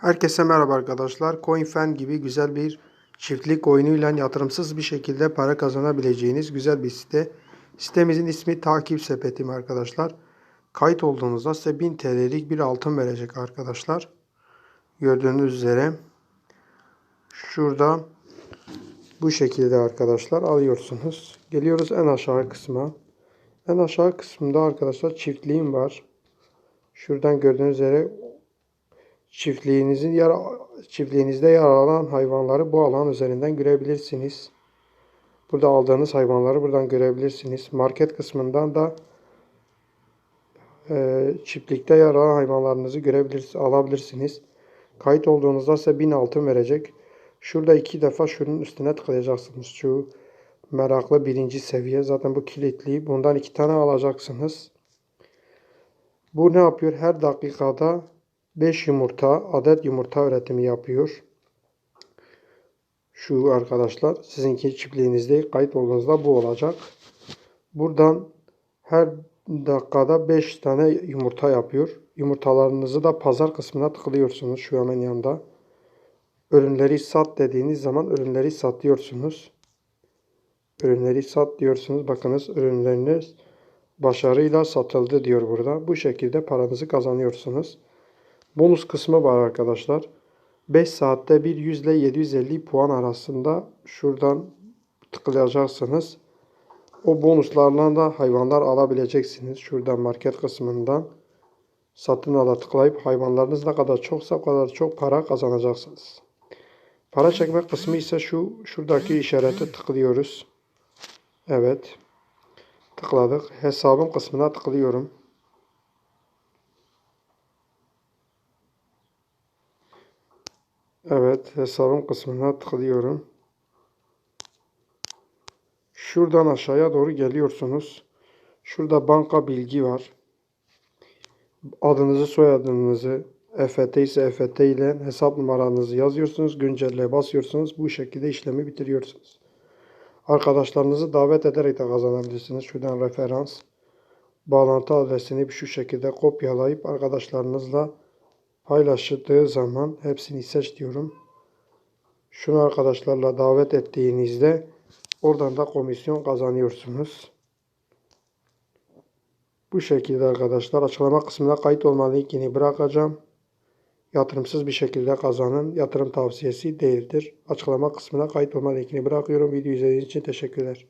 Herkese merhaba arkadaşlar. CoinFan gibi güzel bir çiftlik oyunuyla yatırımsız bir şekilde para kazanabileceğiniz güzel bir site. Sitemizin ismi Takip Sepeti arkadaşlar. Kayıt olduğunuzda size 1000 TL'lik bir altın verecek arkadaşlar. Gördüğünüz üzere şurada bu şekilde arkadaşlar alıyorsunuz. Geliyoruz en aşağı kısma. En aşağı kısmında arkadaşlar çiftliğim var. Şuradan gördüğünüz üzere çiftliğinizin yer çiftliğinizde yer alan hayvanları bu alan üzerinden görebilirsiniz. Burada aldığınız hayvanları buradan görebilirsiniz. Market kısmından da e, çiftlikte yer alan hayvanlarınızı görebilirsiniz, alabilirsiniz. Kayıt olduğunuzda ise 1000 altın verecek. Şurada iki defa şunun üstüne tıklayacaksınız. Şu meraklı birinci seviye. Zaten bu kilitli. Bundan iki tane alacaksınız. Bu ne yapıyor? Her dakikada 5 yumurta, adet yumurta üretimi yapıyor. Şu arkadaşlar sizinki çiftliğinizde kayıt olduğunuzda bu olacak. Buradan her dakikada 5 tane yumurta yapıyor. Yumurtalarınızı da pazar kısmına tıklıyorsunuz şu hemen yanında. Ürünleri sat dediğiniz zaman ürünleri satıyorsunuz. Ürünleri sat diyorsunuz. Bakınız ürünleriniz başarıyla satıldı diyor burada. Bu şekilde paranızı kazanıyorsunuz. Bonus kısmı var arkadaşlar. 5 saatte bir 100 ile 750 puan arasında şuradan tıklayacaksınız. O bonuslarla da hayvanlar alabileceksiniz. Şuradan market kısmından satın ala tıklayıp hayvanlarınız ne kadar çoksa o kadar çok para kazanacaksınız. Para çekme kısmı ise şu şuradaki işarete tıklıyoruz. Evet. Tıkladık. Hesabım kısmına tıklıyorum. Evet, hesabım kısmına tıklıyorum. Şuradan aşağıya doğru geliyorsunuz. Şurada banka bilgi var. Adınızı, soyadınızı, EFT ise EFT ile hesap numaranızı yazıyorsunuz. Güncelle basıyorsunuz. Bu şekilde işlemi bitiriyorsunuz. Arkadaşlarınızı davet ederek de kazanabilirsiniz. Şuradan referans. Bağlantı adresini şu şekilde kopyalayıp arkadaşlarınızla paylaştığı zaman hepsini seç diyorum. Şunu arkadaşlarla davet ettiğinizde oradan da komisyon kazanıyorsunuz. Bu şekilde arkadaşlar açıklama kısmına kayıt olma linkini bırakacağım. Yatırımsız bir şekilde kazanın. Yatırım tavsiyesi değildir. Açıklama kısmına kayıt olma linkini bırakıyorum. Video izlediğiniz için teşekkürler.